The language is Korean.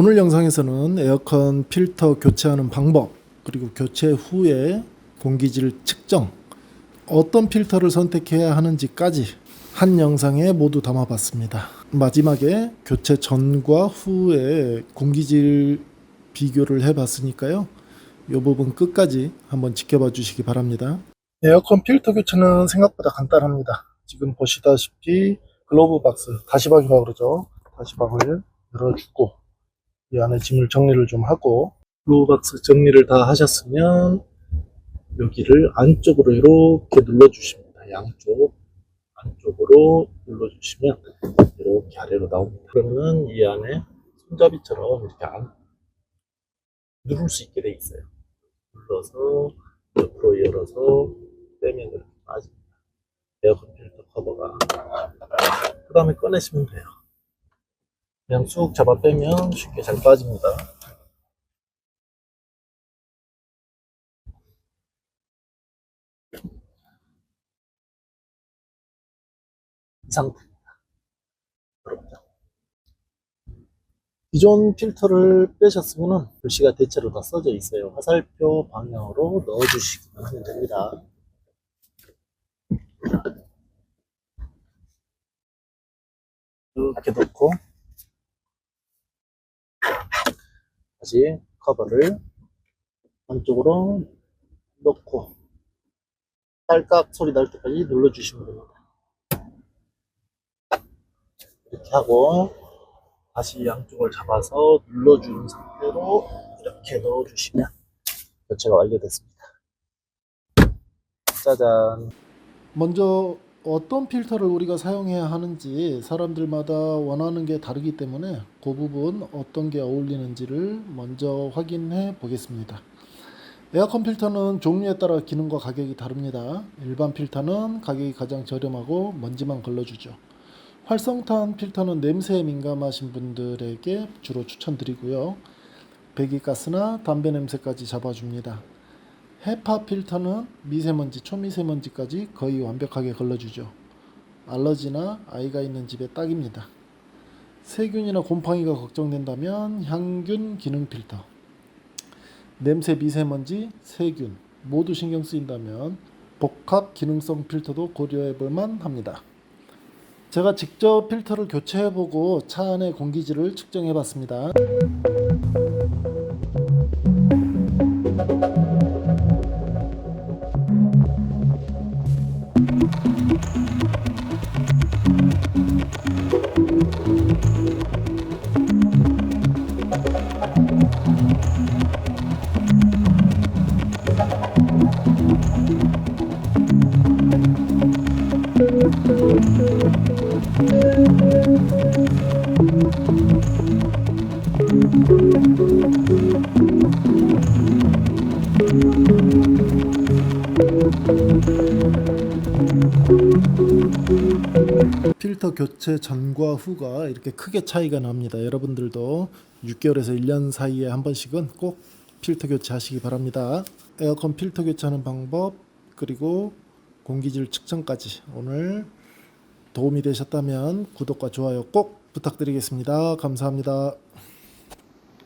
오늘 영상에서는 에어컨 필터 교체하는 방법 그리고 교체 후에 공기질 측정 어떤 필터를 선택해야 하는지까지 한 영상에 모두 담아봤습니다. 마지막에 교체 전과 후에 공기질 비교를 해봤으니까요. 이 부분 끝까지 한번 지켜봐 주시기 바랍니다. 에어컨 필터 교체는 생각보다 간단합니다. 지금 보시다시피 글로브 박스, 다시박이라고 그러죠. 다시박을 열어주고 이 안에 짐을 정리를 좀 하고 글로브 박스 정리를 다 하셨으면 여기를 안쪽으로 이렇게 눌러주십니다. 양쪽 안쪽으로 눌러주시면 이렇게 아래로 나옵니다. 그러면 이 안에 손잡이처럼 이렇게 안 누를 수 있게 돼 있어요. 눌러서 옆으로 열어서 빼면 이렇게 빠집니다. 에어컨 필터 커버가 그 다음에 꺼내시면 돼요. 그냥 쑥 잡아 빼면 쉽게 잘 빠집니다. 이 상태입니다. 기존 필터를 빼셨으면 글씨가 대체로 다 써져 있어요. 화살표 방향으로 넣어주시기만 하면 됩니다. 이렇게 넣고 다시 커버를 안쪽으로 넣고 딸깍 소리 날 때까지 눌러주시면 됩니다. 이렇게 하고 다시 양쪽을 잡아서 눌러주는 상태로 이렇게 넣어주시면 교체가 완료됐습니다. 짜잔. 먼저 어떤 필터를 우리가 사용해야 하는지 사람들마다 원하는 게 다르기 때문에 그 부분 어떤 게 어울리는지를 먼저 확인해 보겠습니다. 에어컨 필터는 종류에 따라 기능과 가격이 다릅니다. 일반 필터는 가격이 가장 저렴하고 먼지만 걸러주죠. 활성탄 필터는 냄새에 민감하신 분들에게 주로 추천드리고요. 배기가스나 담배 냄새까지 잡아줍니다. 헤파 필터는 미세먼지, 초미세먼지까지 거의 완벽하게 걸러주죠. 알러지나 아이가 있는 집에 딱입니다. 세균이나 곰팡이가 걱정된다면 향균 기능 필터. 냄새, 미세먼지, 세균 모두 신경 쓰인다면 복합 기능성 필터도 고려해 볼 만 합니다. 제가 직접 필터를 교체해 보고 차 안의 공기질을 측정해 봤습니다. 필터 교체 전과 후가 이렇게 크게 차이가 납니다. 여러분들도 6개월에서 1년 사이에 한 번씩은 꼭 필터 교체하시기 바랍니다. 에어컨 필터 교체하는 방법 그리고 공기질 측정까지 오늘 도움이 되셨다면 구독과 좋아요 꼭 부탁드리겠습니다. 감사합니다.